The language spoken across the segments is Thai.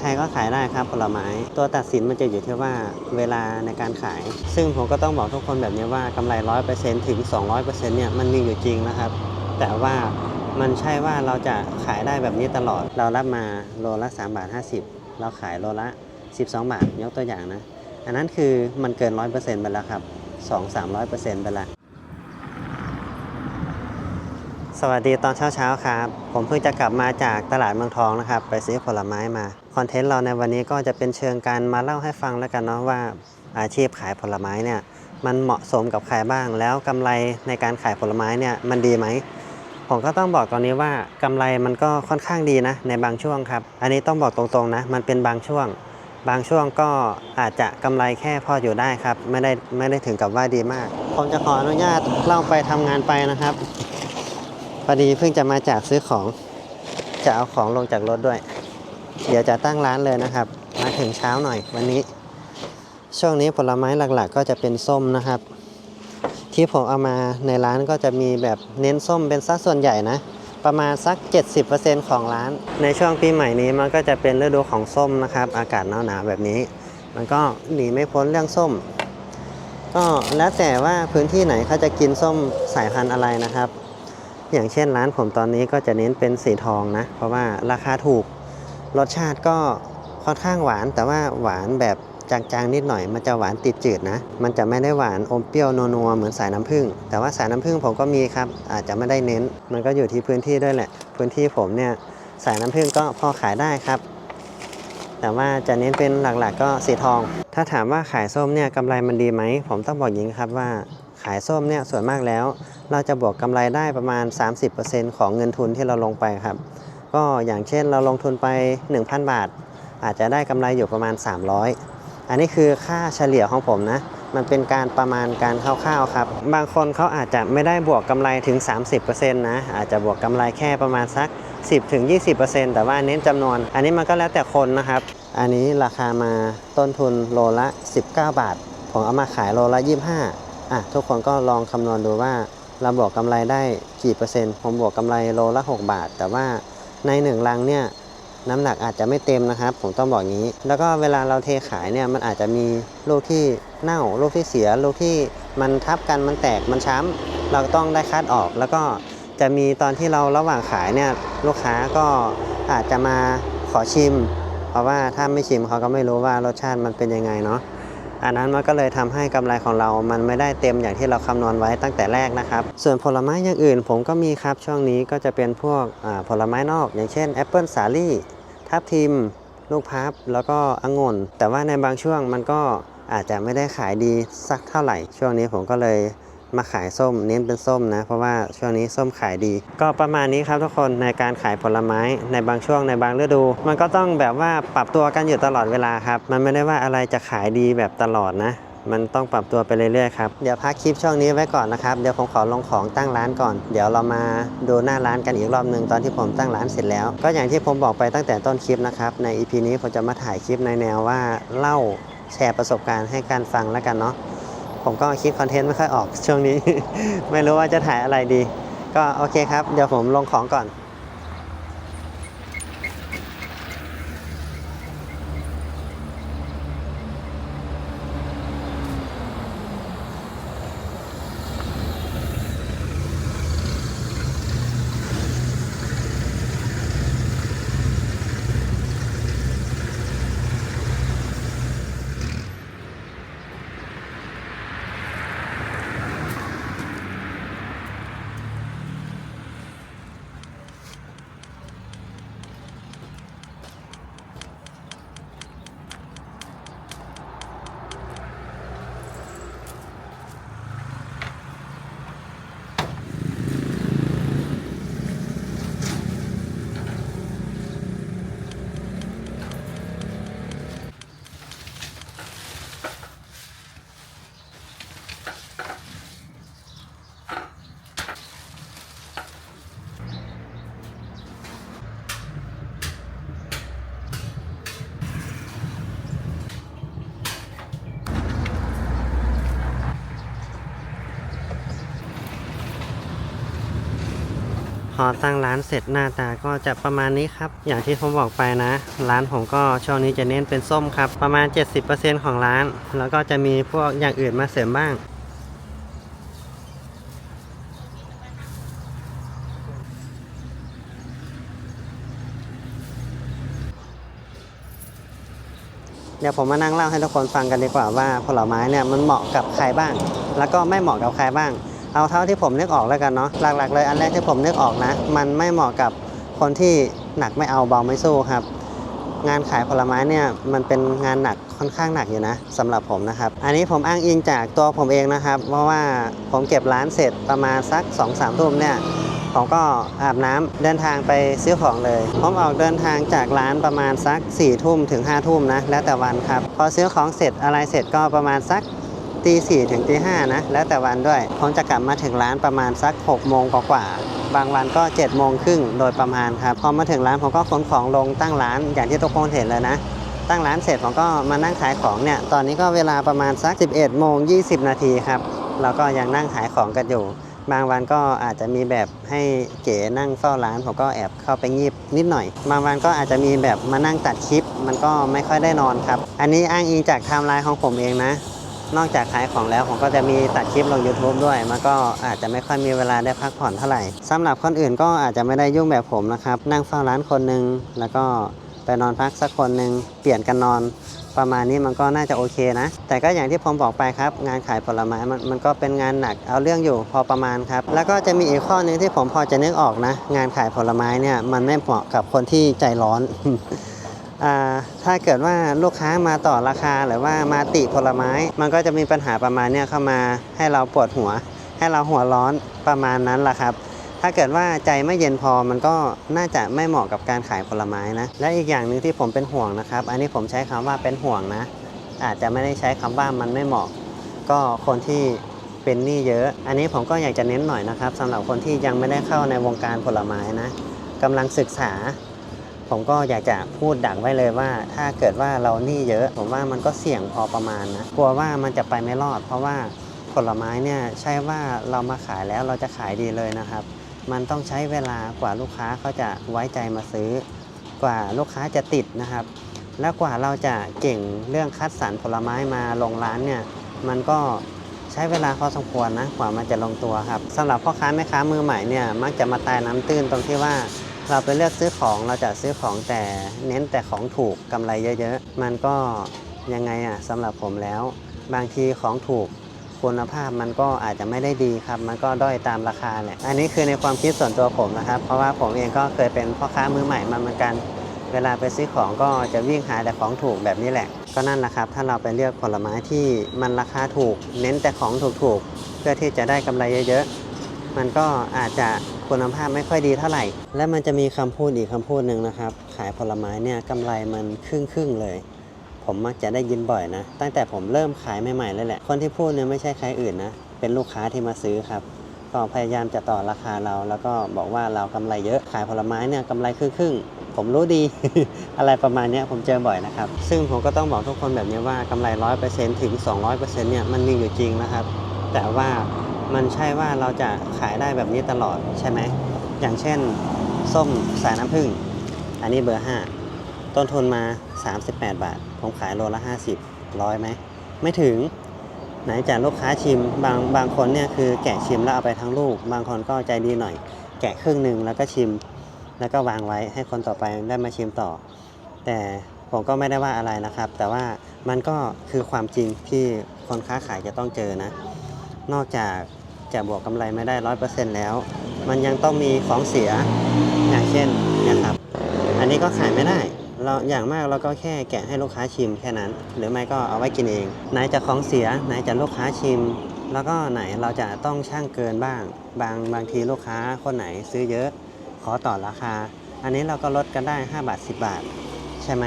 ใครๆก็ขายได้ครับผลไม้ ตัวตัดสินมันจะอยู่ที่ว่าเวลาในการขาย ซึ่งผมก็ต้องบอกทุกคนแบบนี้ว่ากำไรร้อยเปอร์เซ็นถึง 200%เนี่ยมันมีอยู่จริงนะครับ แต่ว่ามันใช่ว่าเราจะขายได้แบบนี้ตลอด เรารับมาโลละ3บาท50 เราขายโลละ 12 บาทยกตัวอย่างนะ อันนั้นคือมันเกิน 100%ไปแล้วครับ 2-300%ไปแล้วสวัสดีตอนเช้าๆครับ ผมเพิ่งจะกลับมาจากตลาดเมืองทองนะครับ ไปซื้อผลไม้มา คอนเทนต์เราในวันนี้ก็จะเป็นเชิงการมาเล่าให้ฟังแล้วกันเนาะว่าอาชีพขายผลไม้เนี่ยมันเหมาะสมกับใครบ้าง แล้วกำไรในการขายผลไม้เนี่ยมันดีไหมผมก็ต้องบอกตอนนี้ว่ากำไรมันก็ค่อนข้างดีนะในบางช่วงครับ อันนี้ต้องบอกตรงๆนะมันเป็นบางช่วง บางช่วงก็อาจจะกำไรแค่พออยู่ได้ครับ ไม่ได้ไม่ได้ถึงกับว่าดีมาก ผมจะขออนุญาตเล่าไปทำงานไปนะครับพอดีเพิ่งจะมาจากซื้อของจะเอาของลงจากรถด้วย เดี๋ยวจะตั้งร้านเลยนะครับ มาถึงเช้าหน่อยวันนี้ ช่วงนี้ผลไม้หลักๆ ก็จะเป็นส้มนะครับ ที่ผมเอามาในร้านก็จะมีแบบเน้นส้มเป็นสัดส่วนใหญ่นะ ประมาณสัก 70%ของร้าน ในช่วงปีใหม่นี้มันก็จะเป็นฤดูของส้มนะครับ อากาศหนาวๆแบบนี้ มันก็หนีไม่พ้นเรื่องส้ม ก็แล้วแต่ว่าพื้นที่ไหนเขาจะกินส้มสายพันธุ์อะไรนะครับ อย่างเช่นร้านผมตอนนี้ก็จะเน้นเป็นสีทองนะ เพราะว่าราคาถูก รสชาติก็ค่อนข้างหวาน แต่ว่าหวานแบบจางๆนิดหน่อย มันจะหวานติดจืดนะ มันจะไม่ได้หวานอมเปรี้ยวนัวๆเหมือนสายน้ำผึ้ง แต่ว่าสายน้ำผึ้งผมก็มีครับ อาจจะไม่ได้เน้น มันก็อยู่ที่พื้นที่ด้วยแหละ พื้นที่ผมเนี่ยสายน้ำผึ้งก็พอขายได้ครับ แต่ว่าจะเน้นเป็นหลักๆก็สีทอง ถ้าถามว่าขายส้มเนี่ยกำไรมันดีไหม ผมต้องบอกอย่างนี้ครับว่าขายส้มเนี่ยส่วนมากแล้ว เราจะบวกกำไรได้ประมาณ 30%ของเงินทุนที่เราลงไปครับ ก็อย่างเช่นเราลงทุนไป 1,000 บาท อาจจะได้กำไรอยู่ประมาณ 300 อันนี้คือค่าเฉลี่ยของผมนะ มันเป็นการประมาณการคร่าวๆครับ บางคนเขาอาจจะไม่ได้บวกกำไรถึง 30%นะ อาจจะบวกกำไรแค่ประมาณสัก 10-20%แต่ว่าเน้นจำนวน อันนี้มันก็แล้วแต่คนนะครับ อันนี้ราคามาต้นทุนโลละ 19 บาท ผมเอามาขายโลละ 25อะทุกคนก็ลองคำนวณดูว่าเราบวกกำไรได้กี่เปอร์เซ็นต์ ผมบวกกำไรโลละ 6 บาท แต่ว่า ในหนึ่งลังเนี่ยน้ำหนักอาจจะไม่เต็มนะครับ ผมต้องบอกงี้ แล้วก็เวลาเราเทขายเนี่ยมันอาจจะมีลูกที่เน่าลูกที่เสียลูกที่มันทับกันมันแตกมันช้ำเราต้องได้คัดออก แล้วก็จะมีตอนที่เราระหว่างขายเนี่ยลูกค้าก็อาจจะมาขอชิม เพราะว่าถ้าไม่ชิมเขาก็ไม่รู้ว่ารสชาติมันเป็นยังไงเนาะ อันนั้นมันก็เลยทำให้กำไรของเรา มันไม่ได้เต็มอย่างที่เราคำนวณไว้ตั้งแต่แรกนะครับ ส่วนผลไม้อย่างอื่นผมก็มีครับช่วงนี้ก็จะเป็นพวกผลไม้นอก อย่างเช่นแอปเปิลสาลี่ทับทิม ลูกพับ แล้วก็องุ่นแต่ว่าในบางช่วงมันก็อาจจะไม่ได้ขายดีสักเท่าไหร่ ช่วงนี้ผมก็เลย มาขายส้มเน้นเป็นส้มนะ เพราะว่าช่วงนี้ส้มขายดี ก็ประมาณนี้ครับทุกคนในการขายผลไม้ในบางช่วงในบางฤดู มันก็ต้องแบบว่าปรับตัวกันอยู่ตลอดเวลาครับ มันไม่ได้ว่าอะไรจะขายดีแบบตลอดนะมันต้องปรับตัวไปเรื่อยๆครับ เดี๋ยวพักคลิปช่วงนี้ไว้ก่อนนะครับ เดี๋ยวผมขอลงของตั้งร้านก่อน เดี๋ยวเรามาดูหน้าร้านกันอีกรอบหนึ่งตอนที่ผมตั้งร้านเสร็จแล้ว ก็อย่างที่ผมบอกไปตั้งแต่ต้นคลิปนะครับ ใน EP นี้ผมจะมาถ่ายคลิปในแนวว่าเล่าแชร์ประสบการณ์ให้การฟังแล้วกันเนาะ ผมก็คิดคอนเทนต์ไม่ค่อยออกช่วงนี้ ไม่รู้ว่าจะถ่ายอะไรดี ก็โอเคครับ เดี๋ยวผมลงของก่อน พอตั้งร้านเสร็จหน้าตาก็จะประมาณนี้ครับ อย่างที่ผมบอกไปนะ ร้านผมก็ช่วงนี้จะเน้นเป็นส้มครับ ประมาณ 70%ของร้าน แล้วก็จะมีพวกอย่างอื่นมาเสริมบ้าง เดี๋ยวผมมานั่งเล่าให้ทุกคนฟังกันดีกว่าว่าผลไม้เนี่ยมันเหมาะกับใครบ้าง แล้วก็ไม่เหมาะกับใครบ้าง เอาเท่าที่ผมนึกออกแล้วกันเนาะหลักๆเลยอันแรกที่ผมนึกออกนะ มันไม่เหมาะกับคนที่หนักไม่เอาเบาไม่สู้ครับ งานขายผลไม้เนี่ยมันเป็นงานหนักค่อนข้างหนักอยู่นะสำหรับผมนะครับ อันนี้ผมอ้างอิงจากตัวผมเองนะครับ เพราะว่าผมเก็บร้านเสร็จประมาณสัก2อสามทุ่มเนี่ย ผมก็อาบน้ำเดินทางไปซื้อของเลย ผมออกเดินทางจากร้านประมาณสัก4ี่ทุ่มถึง5้าทุ่มนะ แล้วแต่วันครับ พอซื้อของเสร็จอะไรเสร็จก็ประมาณสักตีสี่ถึงตีห้านะ แล้วแต่วันด้วย ผมจะกลับมาถึงร้านประมาณสัก6กโมงกว่าๆบางวันก็7จ็ดโมงครึ่งโดยประมาณครับ พอมาถึงร้านผมก็ขนของลงตั้งร้านอย่างที่ทุกคนเห็นเลยนะตั้งร้านเสร็จผมก็มานั่งขายของเนี่ย ตอนนี้ก็เวลาประมาณสัก 11โมง20 นาทีครับ เราก็ยังนั่งขายของกันอยู่ บางวันก็อาจจะมีแบบให้เก๋นั่งเฝ้าร้านผมก็แอบเข้าไปงีบนิดหน่อย บางวันก็อาจจะมีแบบมานั่งตัดคลิป มันก็ไม่ค่อยได้นอนครับ อันนี้อ้างอิงจากไทม์ไลน์ของผมเองนะ นอกจากขายของแล้วผมก็จะมีตัดคลิปลง YouTube ด้วย มันก็อาจจะไม่ค่อยมีเวลาได้พักผ่อนเท่าไหร่สำหรับคนอื่นก็อาจจะไม่ได้ยุ่งแบบผมนะครับ นั่งเฝ้าร้านคนหนึ่งแล้วก็ไปนอนพักสักคนหนึ่งเปลี่ยนกันนอน ประมาณนี้มันก็น่าจะโอเคนะ แต่ก็อย่างที่ผมบอกไปครับ งานขายผลไม้มันมันก็เป็นงานหนักเอาเรื่องอยู่พอประมาณครับ แล้วก็จะมีอีกข้อหนึงที่ผมพอจะนึกออกนะ งานขายผลไม้เนี่ยมันไม่เหมาะกับคนที่ใจร้อนถ้าเกิดว่าลูกค้ามาต่อราคาหรือว่ามาติผลไม้ มันก็จะมีปัญหาประมาณเนี้ยเข้ามาให้เราปวดหัว ให้เราหัวร้อนประมาณนั้นแหละครับ ถ้าเกิดว่าใจไม่เย็นพอมันก็น่าจะไม่เหมาะกับการขายผลไม้นะ และอีกอย่างหนึ่งที่ผมเป็นห่วงนะครับ อันนี้ผมใช้คำว่าเป็นห่วงนะ อาจจะไม่ได้ใช้คำว่ามันไม่เหมาะ ก็คนที่เป็นหนี้เยอะ อันนี้ผมก็อยากจะเน้นหน่อยนะครับสำหรับคนที่ยังไม่ได้เข้าในวงการผลไม้นะกำลังศึกษา ผมก็อยากจะพูดดักไว้เลยว่า ถ้าเกิดว่าเราหนี้เยอะ ผมว่ามันก็เสี่ยงพอประมาณนะกลัวว่ามันจะไปไม่รอด เพราะว่าผลไม้เนี่ยใช่ว่าเรามาขายแล้วเราจะขายดีเลยนะครับ มันต้องใช้เวลากว่าลูกค้าเขาจะไว้ใจมาซื้อ กว่าลูกค้าจะติดนะครับ และกว่าเราจะเก่งเรื่องคัดสรรผลไม้มาลงร้านเนี่ยมันก็ใช้เวลาพอสมควรนะกว่ามันจะลงตัวครับสำหรับพ่อค้าแม่ค้ามือใหม่เนี่ยมักจะมาตายน้ำตื้นตรงที่ว่าเราไปเลือกซื้อของเราจะซื้อของแต่เน้นแต่ของถูกกำไรเยอะๆ มันก็ยังไงอะสำหรับผมแล้ว บางทีของถูก คุณภาพมันก็อาจจะไม่ได้ดีครับ มันก็ด้อยตามราคาแหละอันนี้คือในความคิดส่วนตัวผมนะครับ เพราะว่าผมเองก็เคยเป็นพ่อค้ามือใหม่มาเหมือนกัน เวลาไปซื้อของก็จะวิ่งหาแต่ของถูกแบบนี้แหละ ก็นั่นแหละครับ ถ้าเราไปเลือกผลไม้ที่มันราคาถูก เน้นแต่ของถูกๆ เพื่อที่จะได้กำไรเยอะๆ มันก็อาจจะคุณภาพไม่ค่อยดีเท่าไหร่ และมันจะมีคำพูดอีกคำพูดหนึ่งนะครับ ขายผลไม้เนี่ยกำไรมันครึ่งๆเลย ผมมักจะได้ยินบ่อยนะ ตั้งแต่ผมเริ่มขายใหม่ๆเลยแหละ คนที่พูดเนี่ยไม่ใช่ใครอื่นนะ เป็นลูกค้าที่มาซื้อครับ ก็พยายามจะต่อราคาเรา แล้วก็บอกว่าเรากำไรเยอะ ขายผลไม้เนี่ยกำไรครึ่งครึ่งๆ ผมรู้ดี อะไรประมาณนี้ผมเจอบ่อยนะครับ ซึ่งผมก็ต้องบอกทุกคนแบบนี้ว่ากำไรร้อยเปอร์เซ็นถึง 200%เนี่ยมันมีอยู่จริงนะครับ แต่ว่ามันใช่ว่าเราจะขายได้แบบนี้ตลอดใช่ไหม อย่างเช่น ส้มสายน้ำผึ้ง อันนี้เบอร์ 5 ต้นทุนมา 38 บาท ผมขายโลละ 50ร้อยไหม ไม่ถึง ไหนจากลูกค้าชิม บางบางคนเนี่ยคือแกะชิมแล้วเอาไปทั้งลูก บางคนก็ใจดีหน่อย แกะครึ่งหนึ่งแล้วก็ชิม แล้วก็วางไว้ให้คนต่อไปได้มาชิมต่อ แต่ผมก็ไม่ได้ว่าอะไรนะครับ แต่ว่ามันก็คือความจริงที่คนค้าขายจะต้องเจอนะ นอกจากจะบวกกำไรไม่ได้ร้อยเปอร์เซ็นต์แล้ว มันยังต้องมีของเสียอย่างเช่นนะครับ อันนี้ก็ขายไม่ได้ เราอย่างมากเราก็แค่แกะให้ลูกค้าชิมแค่นั้น หรือไม่ก็เอาไว้กินเอง ไหนจะของเสียไหนจะลูกค้าชิม แล้วก็ไหนเราจะต้องช่างเกินบ้าง บางบางทีลูกค้าคนไหนซื้อเยอะ ขอต่อราคา อันนี้เราก็ลดกันได้ 5 บาท 10 บาท ใช่ไหม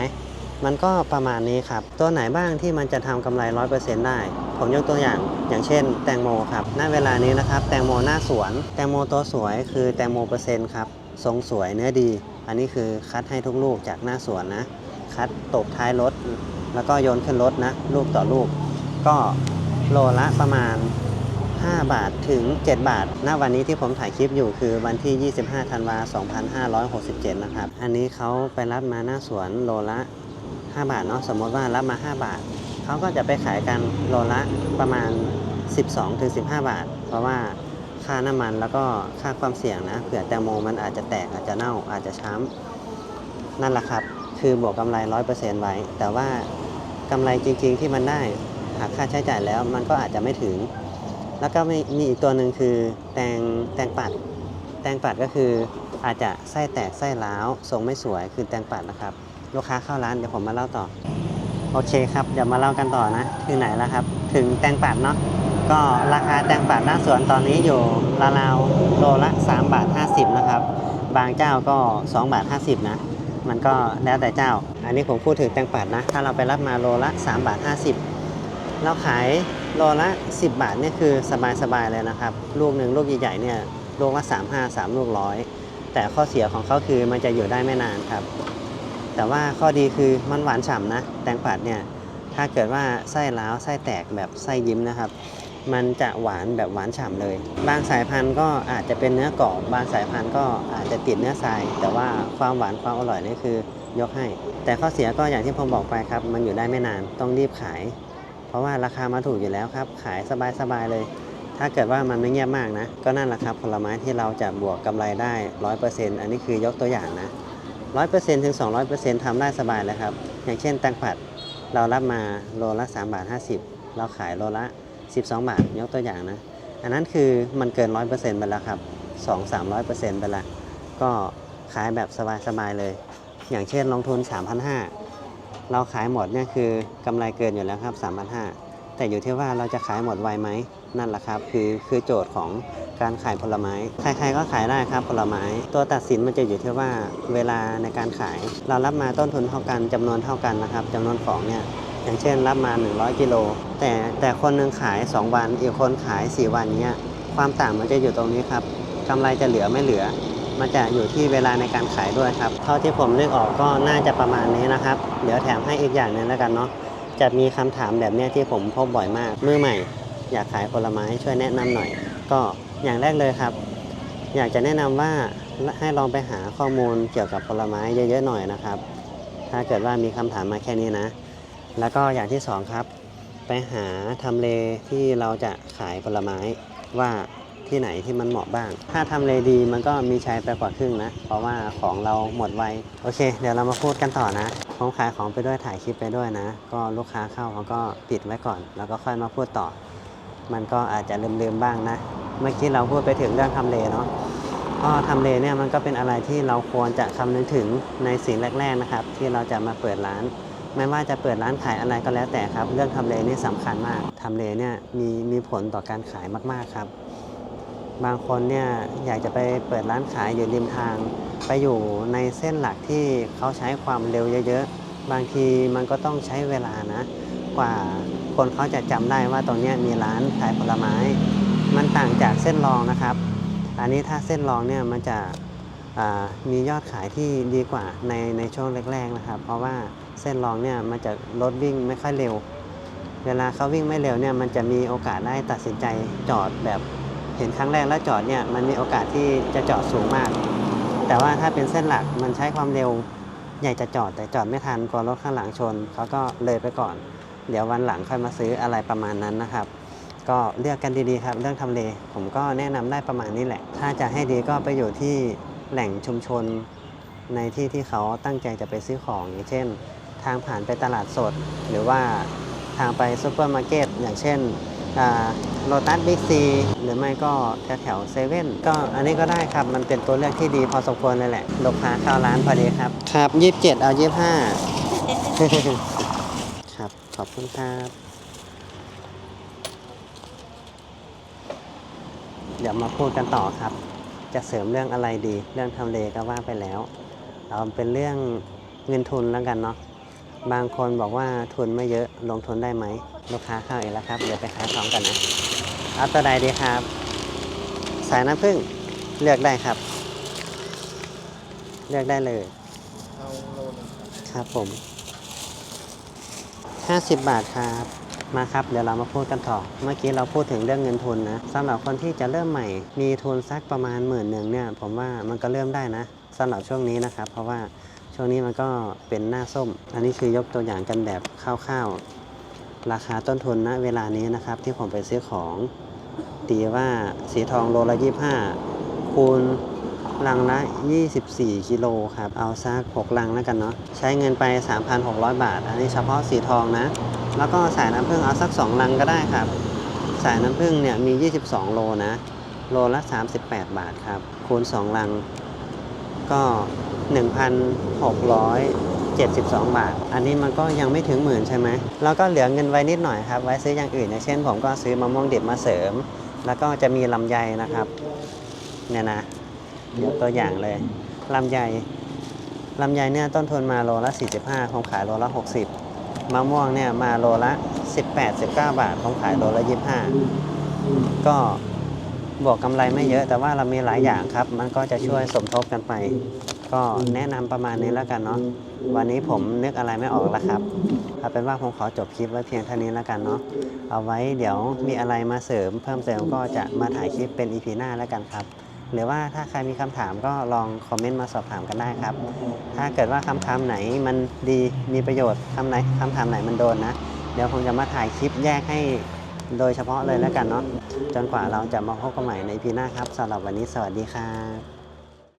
มันก็ประมาณนี้ครับ ตัวไหนบ้างที่มันจะทำกำไร 100%ได้ ผมยกตัวอย่าง อย่างเช่น แตงโมครับ ณ เวลานี้นะครับ แตงโมหน้าสวน แตงโมตัวสวยคือแตงโมเปอร์เซ็นต์ครับ ทรงสวยเนื้อดี อันนี้คือคัดให้ทุกลูกจากหน้าสวนนะ คัดตกท้ายรถ แล้วก็โยนขึ้นรถนะ ลูกต่อลูก ก็โลละประมาณ 5 บาทถึง 7 บาท ณ วันนี้ที่ผมถ่ายคลิปอยู่คือวันที่ 25 ธันวา2567 นะครับ อันนี้เขาไปรับมาหน้าสวนโลละ 5 บาทเนาะ สมมติว่ารับมา 5 บาท เขาก็จะไปขายกันโลละประมาณ 12-15 บาท เพราะว่า ค่าน้ำมันแล้วก็ค่าความเสี่ยงนะเผื่อแตงโมมันอาจจะแตกอาจจะเน่าอาจจะช้ำนั่นแหละครับ คือบวกกำไร 100%ไว้ แต่ว่ากำไรจริง ๆ ที่มันได้หากค่าใช้จ่ายแล้วมันก็อาจจะไม่ถึง แล้วก็มีอีกตัวหนึ่งคือแตงแตงปัด แตงปัดก็คืออาจจะไส้แตกไส้ล้าวทรงไม่สวยคือแตงปัดนะครับ ลูกค้าเข้าร้านเดี๋ยวผมมาเล่าต่อ โอเคครับเดี๋ยวมาเล่ากันต่อนะ ถึงไหนแล้วครับ ถึงแตงปัดเนาะ ก็ราคาแตงปัดหน้าสวนตอนนี้อยู่ราวๆโลละ 3 บาท 50 นะครับ บางเจ้าก็ 2 บาท 50 นะ มันก็แล้วแต่เจ้า อันนี้ผมพูดถึงแตงปัดนะ ถ้าเราไปรับมาโลละ 3 บาท 50 เราขายโลละ 10 บาทเนี่ยคือสบายๆเลยนะครับ ลูกหนึ่งลูกใหญ่ๆเนี่ยลูกละ 35 3 ลูกร้อยแต่ข้อเสียของเขาคือมันจะอยู่ได้ไม่นานครับ แต่ว่าข้อดีคือมันหวานฉ่ำนะ แตงปัดเนี่ยถ้าเกิดว่าไส้ล้าวไส้แตกแบบไส้ยิ้มนะครับ มันจะหวานแบบหวานฉ่ำเลย บางสายพันธุ์ก็อาจจะเป็นเนื้อกรอบ บางสายพันธุ์ก็อาจจะติดเนื้อทราย แต่ว่าความหวานความอร่อยนี่คือยกให้ แต่ข้อเสียก็อย่างที่ผมบอกไปครับ มันอยู่ได้ไม่นานต้องรีบขาย เพราะว่าราคามาถูกอยู่แล้วครับ ขายสบายๆเลย ถ้าเกิดว่ามันไม่เงียบมากนะ ก็นั่นแหละครับผลไม้ที่เราจะบวกกำไรได้100%อันนี้คือยกตัวอย่างนะ100%ถึง200%ทำได้สบายเลยครับอย่างเช่นแตงผัดเรารับมาโลละ3บาท50เราขายโลละ 12 บาท ยกตัวอย่างนะ อันนั้นคือมันเกิน 100%ไปแล้วครับ 2-300%ไปแล้วก็ขายแบบสบายๆเลย อย่างเช่นลงทุน 3,500 เราขายหมดเนี่ยคือกำไรเกินอยู่แล้วครับ 3,500 แต่อยู่ที่ว่าเราจะขายหมดไวไหม นั่นแหละครับ คือคือโจทย์ของการขายผลไม้ ใครๆก็ขายได้ครับผลไม้ ตัวตัดสินมันจะอยู่ที่ว่าเวลาในการขาย เรารับมาต้นทุนเท่ากันจำนวนเท่ากันนะครับจำนวนของเนี่ย อย่างเช่นรับมา 100 กิโล แต่แต่คนหนึ่งขาย 2 วัน อีกคนขาย 4 วันเนี้ยความต่างมันจะอยู่ตรงนี้ครับกำไรจะเหลือไม่เหลือ มันจะอยู่ที่เวลาในการขายด้วยครับ เท่าที่ผมนึกออกก็น่าจะประมาณนี้นะครับ เดี๋ยวแถมให้อีกอย่างหนึงแล้วกันเนาะจะมีคำถามแบบนี้ที่ผมพบบ่อยมากมือใหม่ อยากขายผลไม้ช่วยแนะนำหน่อย ก็อย่างแรกเลยครับ อยากจะแนะนำว่าให้ลองไปหาข้อมูลเกี่ยวกับผลไม้เยอะๆหน่อยนะครับ ถ้าเกิดว่ามีคำถามมาแค่นี้นะ แล้วก็อย่างที่สองครับ ไปหาทำเลที่เราจะขายผลไม้ว่าที่ไหนที่มันเหมาะบ้าง ถ้าทำเลดีมันก็มีใช้ไปกว่าครึ่งนะ เพราะว่าของเราหมดไว โอเค เดี๋ยวเรามาพูดกันต่อนะผมขายของไปด้วยถ่ายคลิปไปด้วยนะ ก็ลูกค้าเข้าเขาก็ปิดไว้ก่อน แล้วก็ค่อยมาพูดต่อ มันก็อาจจะลืมๆบ้างนะ เมื่อกี้เราพูดไปถึงเรื่องทำเลเนาะก็ทำเลเนี่ยมันก็เป็นอะไรที่เราควรจะคำนึงถึงในสิ่งแรก ๆนะครับ ที่เราจะมาเปิดร้าน ไม่ว่าจะเปิดร้านขายอะไรก็แล้วแต่ครับ เรื่องทำเลนี่สำคัญมากทำเลเนี่ยมีมีผลต่อการขายมาก ๆครับ บางคนเนี่ยอยากจะไปเปิดร้านขายอยู่ริมทาง ไปอยู่ในเส้นหลักที่เขาใช้ความเร็วเยอะๆ บางทีมันก็ต้องใช้เวลานะ กว่าคนเขาจะจำได้ว่าตรงนี้มีร้านขายผลไม้ มันต่างจากเส้นรองนะครับ อันนี้ถ้าเส้นรองเนี่ยมันจะ มียอดขายที่ดีกว่าในในช่วงแรกๆนะครับ เพราะว่าเส้นรองเนี่ยมันจะรถวิ่งไม่ค่อยเร็ว เวลาเขาวิ่งไม่เร็วเนี่ยมันจะมีโอกาสได้ตัดสินใจจอดแบบเห็นครั้งแรกแล้วจอดเนี่ยมันมีโอกาสที่จะจอดสูงมาก แต่ว่าถ้าเป็นเส้นหลักมันใช้ความเร็วอยากจะจอดแต่จอดไม่ทันกลัวรถข้างหลังชนเขาก็เลยไปก่อน เดี๋ยววันหลังค่อยมาซื้ออะไรประมาณนั้นนะครับก็เลือกกันดีๆครับ เรื่องทำเล ผมก็แนะนำได้ประมาณนี้แหละ ถ้าจะให้ดีก็ไปอยู่ที่ แหล่งชุมชนในที่ที่เขาตั้งใจจะไปซื้อของ อย่างเช่น ทางผ่านไปตลาดสด หรือว่าทางไปซูเปอร์มาร์เก็ตอย่างเช่นโลตัสบิ๊กซีหรือไม่ก็แถวแถวเซเว่นก็อันนี้ก็ได้ครับ มันเป็นตัวเลือกที่ดีพอสมควรเลยแหละลูกค้าเข้าร้านพอดีครับ ครับยี่สิบเจ็ดเอายี่สิบห้าครับ ขอบคุณครับ เดี๋ยวมาพูดกันต่อครับ จะเสริมเรื่องอะไรดี เรื่องทำเลก็ว่าไปแล้วเอาเป็นเรื่องเงินทุนแล้วกันเนาะบางคนบอกว่าทุนไม่เยอะลงทุนได้ไหม ลูกค้าเข้าอีกแล้วครับ เดี๋ยวไปขายของกันนะเอาตัวใดดีครับ สายน้ำผึ้งเลือกได้ครับ เลือกได้เลยเอาโลนึงครับครับผม 50 บาทครับ มาครับเดี๋ยวเรามาพูดกันต่อเมื่อกี้เราพูดถึงเรื่องเงินทุนนะสำหรับคนที่จะเริ่มใหม่ มีทุนสักประมาณหมื่นหนึ่งเนี่ยผมว่ามันก็เริ่มได้นะสำหรับช่วงนี้นะครับเพราะว่าช่วงนี้มันก็เป็นหน้าส้ม อันนี้คือยกตัวอย่างกันแบบคร่าวๆ ราคาต้นทุนณเวลานี้นะครับที่ผมไปซื้อของ ตีว่าสีทองโลละ25คูณลังละ 24 กิโลครับ เอาสัก 6 ลังแล้วกันเนาะ ใช้เงินไป 3,600 บาท อันนี้เฉพาะสีทองนะ แล้วก็สายน้ำผึ้งเอาสัก2ลังก็ได้ครับ สายน้ำผึ้งเนี่ยมี 22 โลนะ โลละ 38 บาทครับ คูณ 2 ลังก็ 1,672 บาท อันนี้มันก็ยังไม่ถึงหมื่นใช่ไหม แล้วก็เหลือเงินไว้นิดหน่อยครับ ไว้ซื้ออย่างอื่นอย่างเช่น ผมก็ซื้อมะม่วงดิบมาเสริม แล้วก็จะมีลำไยนะครับ เนี่ยนะยกตัวอย่างเลยลำไยลำไยเนี่ยต้นทุนมาโลละ 45ผมขายโลละ 60 มะม่วงเนี่ยมาโลละ 18 19 บาทผมขายโลละ 25 ก็บวกกำไรไม่เยอะ แต่ว่าเรามีหลายอย่างครับ มันก็จะช่วยสมทบกันไป ก็แนะนำประมาณนี้แล้วกันเนาะวันนี้ผมนึกอะไรไม่ออกแล้วครับเอาเป็นว่าผมขอจบคลิปไว้เพียงเท่านี้แล้วกันเนาะเอาไว้เดี๋ยวมีอะไรมาเสริมเพิ่มเติมก็จะมาถ่ายคลิปเป็น EP หน้าแล้วกันครับ หรือว่าถ้าใครมีคำถามก็ลองคอมเมนต์มาสอบถามกันได้ครับ ถ้าเกิดว่าคำถามไหนมันดีมีประโยชน์คำไหนคำถามไหนมันโดนนะ เดี๋ยวผมจะมาถ่ายคลิปแยกให้โดยเฉพาะเลยแล้วกันเนาะจนกว่าเราจะมาพบกันใหม่ในพีหน้าครับสำหรับวันนี้สวัสดีครับ